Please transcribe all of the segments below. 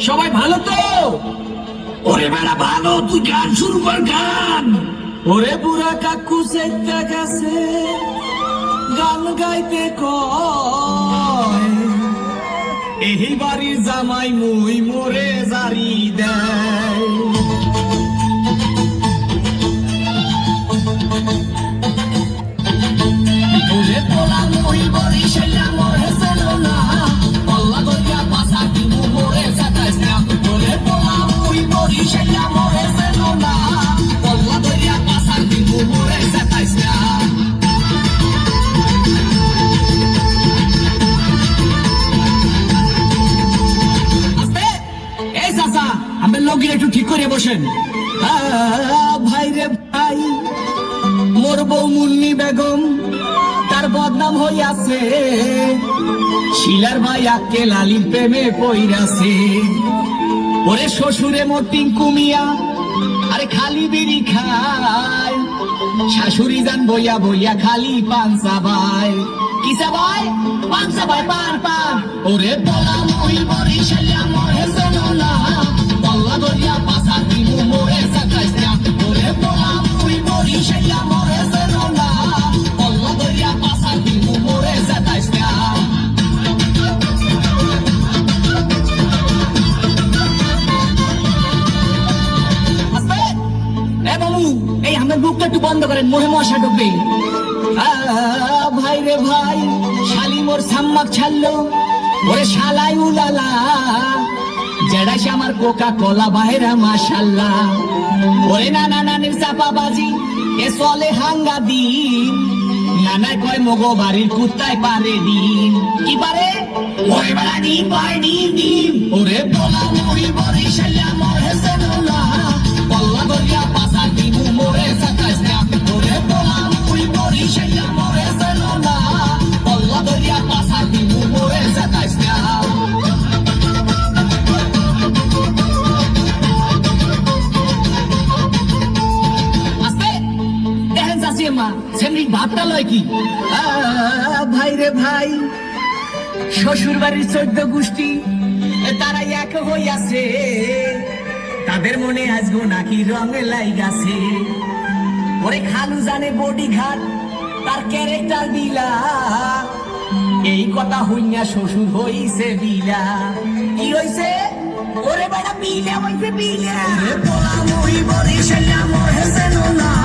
সবাই ভালো তো? ওরে বেড়া ভালো তুই গান শুরু কর গান। ওরে বুড়া কাকু সেটা গেছে গান গাইতে কয়। এই বাড়ির জামাই মুই মোরে জারি দেয় আমার লগির একটু ঠিক করে বসেন। ভাই রে ভাই, মোর বউ মুন্নি বেগম, তার বদনাম হইয়াছে। শিলার ভাই আকে লালির প্রেমে পইরাছে। ওরে শ্বশুরে মোর টিঙ্কু মিয়া, আরে খালি বিড়ি খায়। শাশুড়ি যান বইয়া বইয়া খালি পানসা ভাই কিসা ভাই পানসা ভাই পান পান। ওরে বলা মই বরিশালিয়া মরে জনলা একটু বন্ধ করেন মোহে মশা ঢুকবে ভাই রে ভাই, শালি মোর সাম্মাক ছাড়লো, ওরে শালাই উলালা যেটা আমার কোকা কোলা বাইরা মাশাল্লাহ। ওরে নানা নানির চাপা বাজি এ চলে হাঙ্গা দিন। নানা কয়, মগো বাড়ির কুত্তায় পারে দিন। কি পারে? ওরে বেড়া ডিম পায় ডিম ডিম চাষি মা সেমনি ভাবটা লয় কি? ভাই রে ভাই শ্বশুর বাড়ির চোদ্দ গোষ্ঠী তারা এক হইয়াছে। তাদের মনে আজগো নাকি রঙে লাইগাছে। ওরে খালু জানে বডি ঘাট তার ক্যারেক্টার দিলা এই কথা হইয়া শ্বশুর হইছে বিলা। কি হইছে? ওরে বেটা বিলা হইছে বিলা। পোলা মই বরিশালিয়া মোরে সেনুনা পল্লা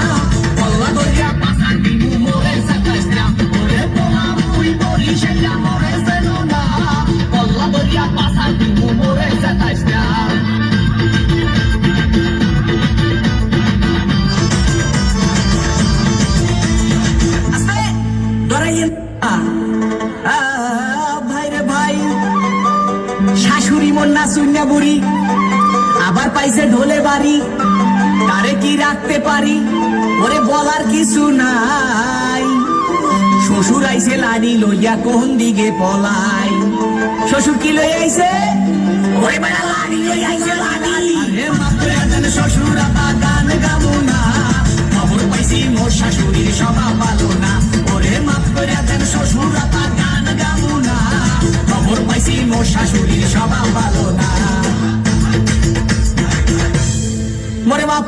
শাশুড়ি মন্না শূন্য বুড়ি, আবার পাইছে ঢোলে বাড়ি, তারে কি রাখতে পারি? ওরে বলার কিছু নাই। শ্বশুর আইছে লাড়ি লইয়া কোন দিকে পলাই? শ্বশুর কি লই আইছে? ওরে বেড়া, লাড়ি লই আইছে লাড়ি। শ্বশুর গান না শাশুড়ির স্বভাব ভালো না। মনে মাফ